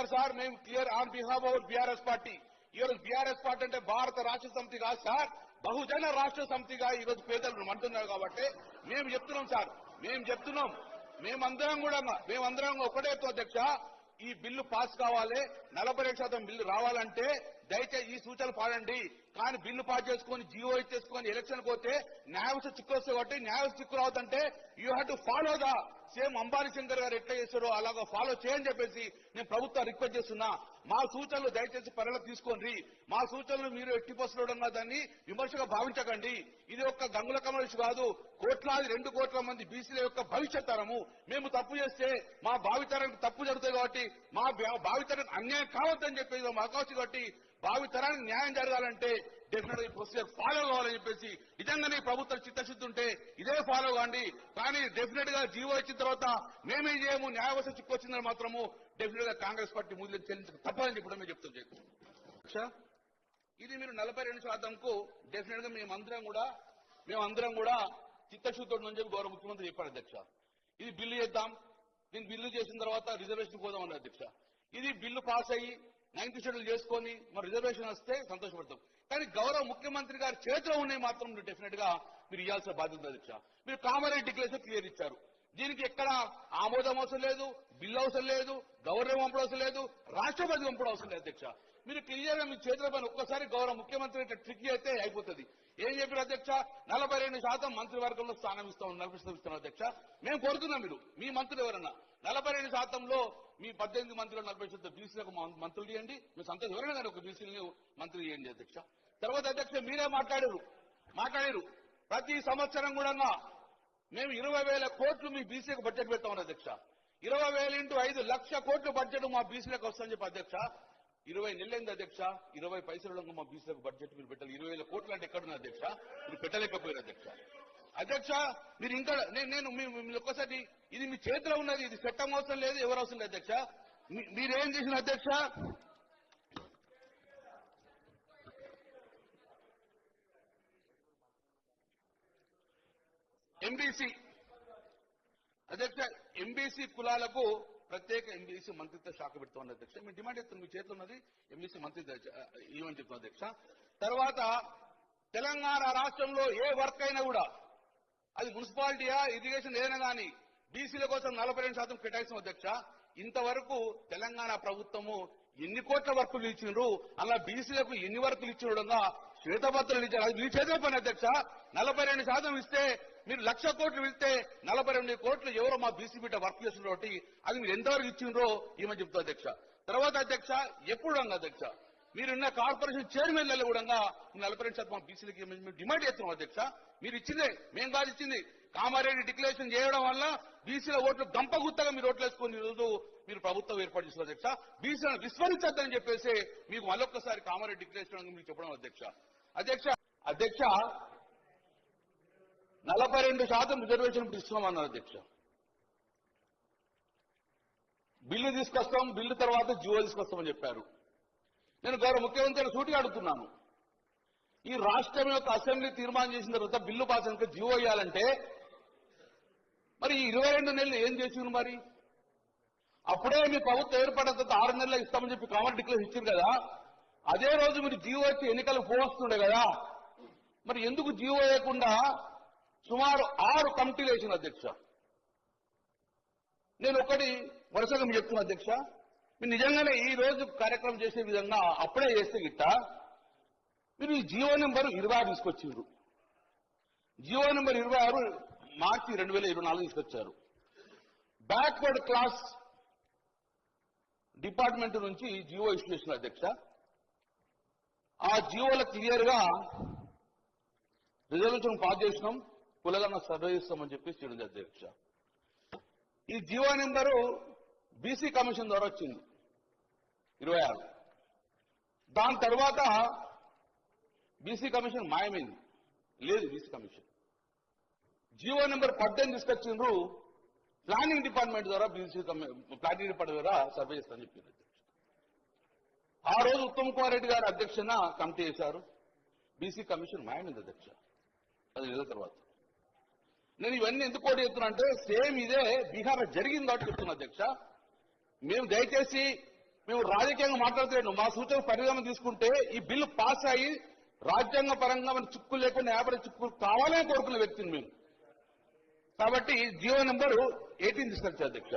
Speaker sir మేము clear on behalf our BRS party. ఈరోజు BRS party అంటే భారత రాష్ట్ర సమితి కాదు సార్. బహుజన రాష్ట్ర సమితిగా ఈరోజు పేదలు అంటున్నారు కాబట్టి మేము చెప్తున్నాం సార్. మేము చెప్తున్నాం. మేమందరం కూడా మేమందరం ఒకటే అధ్యక్ష ఈ బిల్లు పాస్ కావాలి. నలభై శాతం బిల్లు రావాలంటే దయచేసి ఈ సూచనలు పాడండి. కానీ బిల్లు పాస్ చేసుకుని జీవో ఇచ్చేసుకొని ఎలక్షన్ పోతే న్యాయవస్థ చిక్కు వస్తే కాబట్టి న్యాయవస్థ చిక్కు రావద్దంటే you have to follow the same Ambani Shankar garu ఎట్లా చేశారో అలాగా ఫాలో చేయని చెప్పేసి నేను ప్రభుత్వం రిక్వెస్ట్ చేస్తున్నా. మా సూచనలు దయచేసి పరిలోకి తీసుకోండి. మా సూచనలు మీరు ఎట్టి పోసడం దాన్ని విమర్శగా భావించకండి. ఇది ఒక్క గంగుల కమలేష్ కాదు. కోట్లాది రెండు కోట్ల మంది బీసీల యొక్క భవిష్యత్ తరము. మేము తప్పు చేస్తే మా భావితరానికి తప్పు జరుగుతుంది కాబట్టి మా భావితరానికి అన్యాయం కావద్దని చెప్పేది మా అవకాశం కాబట్టి భావితరానికి న్యాయం జరగాలంటే డెఫినెట్ ఈ ప్రొసీజర్ ఫాలో కావాలని చెప్పేసి నిజంగానే ప్రభుత్వం చిత్తశుద్ధి ఉంటే ఇదే ఫాలో కాండి. కానీ డెఫినెట్గా జీవో ఇచ్చిన తర్వాత మేమే చేయము? న్యాయవస్థ చిక్కు వచ్చిందని మాత్రము డెఫినెట్గా కాంగ్రెస్ పార్టీ మూల్యం చెల్లించక తప్పదని చెప్పడం మేము చెప్తాం ఇది మీరు నలభై రెండు శాతంకు డెఫినెట్గా మేమందరం కూడా మేమందరం కూడా చిత్తశుద్ధి ఉందని చెప్పి గౌరవ ముఖ్యమంత్రి చెప్పారు అధ్యక్ష. ఇది బిల్లు చేద్దాం. దీన్ని బిల్లు చేసిన తర్వాత రిజర్వేషన్ పోదాం అన్నారు అధ్యక్ష. ఇది బిల్లు పాస్ అయ్యి నైన్త్ షెడ్యూల్ చేసుకొని మరి రిజర్వేషన్ వస్తే సంతోషపడతాం. కానీ గౌరవ ముఖ్యమంత్రి గారి చేతిలో ఉన్నాయి మాత్రం డెఫినెట్గా మీరు ఇవ్వాల్సిన బాధ్యత అధ్యక్ష. మీరు కామన్ డిక్లరేషన్ క్లియర్ ఇచ్చారు. దీనికి ఎక్కడ ఆమోదం అవసరం లేదు బిల్లు అవసరం లేదు గవర్నర్ పంపడం అవసరం లేదు రాష్ట్రపతి పంపడం అవసరం లేదు అధ్యక్ష. మీరు క్లియర్గా మీ చేతుల పైన ఒక్కసారి గౌరవ ముఖ్యమంత్రి ట్రిక్ అయితే అయిపోతుంది. ఏం చెప్పారు అధ్యక్ష? నలభై రెండు శాతం మంత్రివర్గంలో స్థానం ఇస్తాం నలభై శాతం ఇస్తాం అధ్యక్ష. మేము కోరుతున్నాం మీరు. మీ మంత్రులు ఎవరన్నా? నలభై రెండు శాతంలో మీ పద్దెనిమిది మంత్రులు నలభై శాతం బీసీలకు మంత్రులు చేయండి. మీ సంతోషం ఎవరైనా కానీ ఒక బీసీని మంత్రులు చేయండి అధ్యక్ష. తర్వాత అధ్యక్ష మీరే మాట్లాడారు. మాట్లాడారు. ప్రతి సంవత్సరం కూడా మేము ఇరవై వేల కోట్లు మీ బీసీలకు బడ్జెట్ పెడతామని అధ్యక్ష. ఇరవై వేల ఇంటూ ఐదు లక్ష కోట్లు బడ్జెట్ మా బీసీలకు వస్తుందని చెప్పి అధ్యక్ష. ఇరవై నెలలైంది అధ్యక్ష. ఇరవై పైసలు మా బీసీలకు బడ్జెట్ మీరు పెట్టాలి. ఇరవై వేల కోట్లు అంటే ఎక్కడున్నా అధ్యక్ష? మీరు పెట్టలేకపోయారు అధ్యక్ష. అధ్యక్ష మీరు ఇంకా నేను నేను మిమ్మల్ని ఒక్కసారి ఇది మీ చేతిలో ఉన్నది ఇది చట్టం అవసరం లేదు ఎవరు అవసరం లేదు అధ్యక్ష. మీరేం చేసిన అధ్యక్ష? ఎంబీసీ. అధ్యక్ష ఎంబీసీ కులాలకు ప్రత్యేక ఎంబీసీ మంత్రిత్వ శాఖ పెడుతోంది అధ్యక్ష. మీ డిమాండ్ చేస్తున్నాం మీ చేతిలో ఉన్నది ఎంబీసీ మంత్రిత్వ ఇవ్వని చెప్తున్నాం అధ్యక్ష. తర్వాత తెలంగాణ రాష్ట్రంలో ఏ వర్క్ అయినా కూడా అది మున్సిపాలిటీయా ఇరిగేషన్ ఏదైనా కానీ బీసీల కోసం నలభై రెండు శాతం కేటాయించిన అధ్యక్ష. ఇంతవరకు తెలంగాణ ప్రభుత్వము ఎన్ని కోట్ల వర్కులు ఇచ్చిండ్రు అలా బీసీలకు ఎన్ని వర్కులు ఇచ్చినడంగా శ్వేతపత్రులు ఇచ్చారు. అది మీ చేతిలో పని అధ్యక్ష. నలభై రెండు శాతం ఇస్తే మీరు లక్ష కోట్లు ఇస్తే నలభై రెండు కోట్లు ఎవరో మా బీసీ బిడ్డ వర్క్ చేస్తున్నారు కాబట్టి అది మీరు ఎంతవరకు ఇచ్చిండ్రో ఏమని చెప్తా అధ్యక్ష. తర్వాత అధ్యక్ష ఎప్పుడు అధ్యక్ష మీరున్న కార్పొరేషన్ చైర్మన్లలో కూడా నలభై రెండు శాతం బీసీలకి మేము డిమాండ్ చేస్తున్నాం అధ్యక్ష. మీరు ఇచ్చిందే మేము కాదు ఇచ్చింది. కామారెడ్డి డిక్లరేషన్ చేయడం వల్ల బీసీల ఓట్లు గంపగుత్తగా మీరు ఓట్లు వేసుకుని ఈరోజు మీరు ప్రభుత్వం ఏర్పాటు చేసిన అధ్యక్ష. బీసీలను విస్మరించద్దని చెప్పేసి మీకు మళ్ళొక్కసారి కామారెడ్డి డిక్లరేషన్ మీకు చెప్పడం అధ్యక్ష. అధ్యక్ష అధ్యక్ష నలభై రెండు శాతం రిజర్వేషన్ ఇస్తున్నామన్నారు అధ్యక్ష. బిల్లు తీసుకొస్తాం బిల్లు తర్వాత జియో తీసుకొస్తామని చెప్పారు. నేను గౌరవ ముఖ్యమంత్రి సూటిగా అడుగుతున్నాను. ఈ రాష్ట్రం యొక్క అసెంబ్లీ తీర్మానం చేసిన తర్వాత బిల్లు పాస్ జియో ఇవ్వాలంటే మరి ఇరవై రెండు నెలలు ఏం చేసిండ్రు మరి? అప్పుడే మీ ప్రభుత్వం ఏర్పడిన తర్వాత ఆరు నెలలు ఇస్తామని చెప్పి కామన్ డిక్లేర్ ఇచ్చారు కదా? అదే రోజు మీరు జీవో వచ్చి ఎన్నికలు పోస్తుండే కదా? మరి ఎందుకు జియో వేయకుండా సుమారు ఆరు కమిటీలు వేసిన అధ్యక్ష? నేను ఒకటి వరుసగా మీకు చెప్తున్నా అధ్యక్ష. మీరు నిజంగానే ఈ రోజు కార్యక్రమం చేసే విధంగా అప్పుడే చేస్తే గిట్ట? మీరు ఈ జియో నెంబర్ ఇరవై ఆరు తీసుకొచ్చిండ్రు. జియో నెంబర్ ఇరవై ఆరు మార్చి రెండు వేల ఇరవై నాలుగు తీసుకొచ్చారు. బ్యాక్వర్డ్ క్లాస్ డిపార్ట్మెంట్ నుంచి జియో ఇష్యూ చేసిన అధ్యక్ష. ఆ జియోల క్లియర్గా రిజర్వేషన్ పాస్ చేసినాం కులగన్న సర్వే చేస్తామని చెప్పి చేయడం అధ్యక్ష. ఈ జియో నెంబరు బీసీ కమిషన్ ద్వారా వచ్చింది ఇరవై ఆరు. దాని తర్వాత బీసీ కమిషన్ మాయమైంది. లేదు బీసీ కమిషన్ జియో నెంబర్ పద్దెనిమిది తీసుకొచ్చిండ్రు. ప్లానింగ్ డిపార్ట్మెంట్ ద్వారా బీసీ ప్లానింగ్ డిపార్ట్మెంట్ ద్వారా సర్వే చేస్తామని చెప్పింది ఆ రోజు ఉత్తమ్ కుమార్ రెడ్డి గారు అధ్యక్షన కమిటీ చేశారు బీసీ కమిషన్ మాయమైంది అధ్యక్ష. అది నెలల తర్వాత. నేను ఇవన్నీ ఎందుకు కోటి చెప్తున్నా అంటే సేమ్ ఇదే బీహార్ జరిగింది కాబట్టి చెప్తున్నా అధ్యక్ష. మేము దయచేసి మేము రాజకీయంగా మాట్లాడుతున్నాం మా సూచన పరిగణన తీసుకుంటే ఈ బిల్లు పాస్ అయ్యి రాజ్యాంగ పరంగా మన చిక్కులు లేకుండా యాభై చిక్కులు కావాలని కోరుకున్న వ్యక్తిని మేము. కాబట్టి జియో నంబరు ఎయిటీన్ తీసుకొచ్చారు అధ్యక్ష.